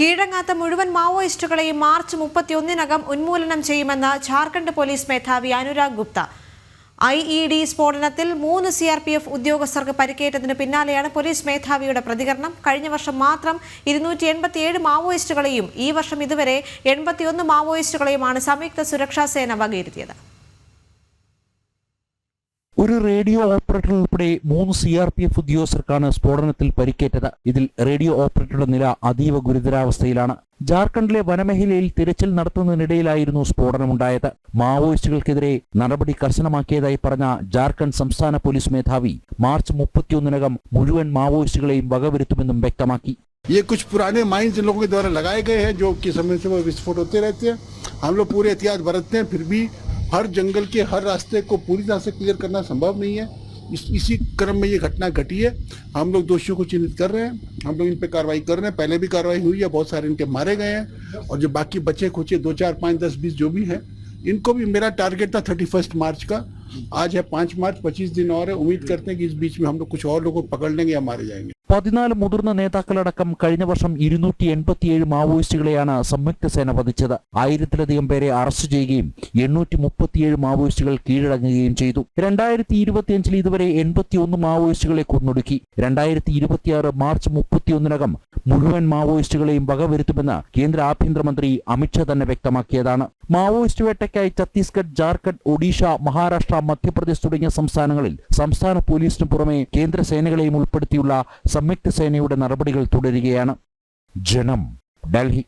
കീഴങ്ങാത്ത മുഴുവൻ മാവോയിസ്റ്റുകളെയും മാർച്ച് മുപ്പത്തിയൊന്നിനകം ഉന്മൂലനം ചെയ്യുമെന്ന് ജാർഖണ്ഡ് പോലീസ് മേധാവി Anurag Gupta. I E D സ്ഫോടനത്തിൽ മൂന്ന് സി ആർ പി എഫ് ഉദ്യോഗസ്ഥർക്ക് പരിക്കേറ്റതിന് പിന്നാലെയാണ് പോലീസ് മേധാവിയുടെ പ്രതികരണം. കഴിഞ്ഞ വർഷം മാത്രം ഇരുന്നൂറ്റി എൺപത്തിയേഴ് മാവോയിസ്റ്റുകളെയും ഈ വർഷം ഇതുവരെ എൺപത്തിയൊന്ന് മാവോയിസ്റ്റുകളെയുമാണ് സംയുക്ത സുരക്ഷാ സേന വകയിരുത്തിയത്. ഒരു റേഡിയോ ഓപ്പറേറ്റർ ഉൾപ്പെടെ മൂന്ന് സി ആർ പി എഫ് ഉദ്യോഗസ്ഥർക്കാണ് സ്ഫോടനത്തിൽ പരിക്കേറ്റത് ഇതിൽ റേഡിയോ ഓപ്പറേറ്ററുടെ നില അതീവ ഗുരുതരാവസ്ഥയിലാണ് ജാർഖണ്ഡിലെ വനമേഖലയിൽ തിരച്ചിൽ നടത്തുന്നതിനിടയിലായിരുന്നു സ്ഫോടനമുണ്ടായത് മാവോയിസ്റ്റുകൾക്കെതിരെ നടപടി കർശനമാക്കിയതായി പറഞ്ഞ ജാർഖണ്ഡ് സംസ്ഥാന പോലീസ് മേധാവി മാർച്ച് മുപ്പത്തിയൊന്നിനകം മുഴുവൻ മാവോയിസ്റ്റുകളെയും വകവരുത്തുമെന്നും വ്യക്തമാക്കി ये कुछ पुराने माइंस इन लोगों के द्वारा लगाए गए हैं जो कि समय समय विस्फोट होते रहते हैं हम लोग पूरे एहतियात बरतते हैं फिर भी हर जंगल के हर रास्ते को पूरी तरह से क्लियर करना संभव नहीं है। इस, इसी क्रम में ये घटना घटी है। हम लोग दोषियों को चिन्हित कर रहे हैं। हम लोग इन पर कार्रवाई कर रहे हैं। पहले भी कार्रवाई हुई है। बहुत सारे इनके मारे गए हैं। और जो बाकी बचे खुचे दो, चार, पाँच, दस, बीस जो भी हैं, इनको भी मेरा टारगेट था थर्टी फ़र्स्ट मार्च का। आज है पाँच मार्च, पच्चीस दिन और है। उम्मीद करते हैं कि इस बीच में हम लोग कुछ और लोगों को पकड़ लेंगे या मारे जाएँगे। പതിനാല് മുതിർന്ന നേതാക്കളടക്കം കഴിഞ്ഞ വർഷം ഇരുന്നൂറ്റി എൺപത്തിയേഴ് മാവോയിസ്റ്റുകളെയാണ് സംയുക്ത സേന വധിച്ചത്. ആയിരത്തിലധികം പേരെ അറസ്റ്റ് ചെയ്യുകയും എണ്ണൂറ്റി മുപ്പത്തിയേഴ് മാവോയിസ്റ്റുകൾ കീഴടങ്ങുകയും ചെയ്തു. രണ്ടായിരത്തി ഇരുപത്തിയഞ്ചിൽ ഇതുവരെ എൺപത്തിയൊന്ന് മാവോയിസ്റ്റുകളെ കൊന്നൊടുക്കി. രണ്ടായിരത്തി ഇരുപത്തിയാറ് മാർച്ച് മുപ്പത്തിയൊന്നിനകം മുഴുവൻ മാവോയിസ്റ്റുകളെയും വകവരുത്തുമെന്ന് കേന്ദ്ര ആഭ്യന്തരമന്ത്രി അമിത്ഷാ തന്നെ വ്യക്തമാക്കിയതാണ്. മാവോയിസ്റ്റ് വേട്ടയ്ക്കായി ഛത്തീസ്ഗഡ് ജാർഖണ്ഡ് ഒഡീഷ മഹാരാഷ്ട്ര മധ്യപ്രദേശ് തുടങ്ങിയ സംസ്ഥാനങ്ങളിൽ സംസ്ഥാന പോലീസിനു പുറമെ കേന്ദ്ര സേനകളെയും ഉൾപ്പെടുത്തിയുള്ള സംയുക്ത സേനയുടെ നടപടികൾ തുടരുകയാണ്. ജനം ഡൽഹി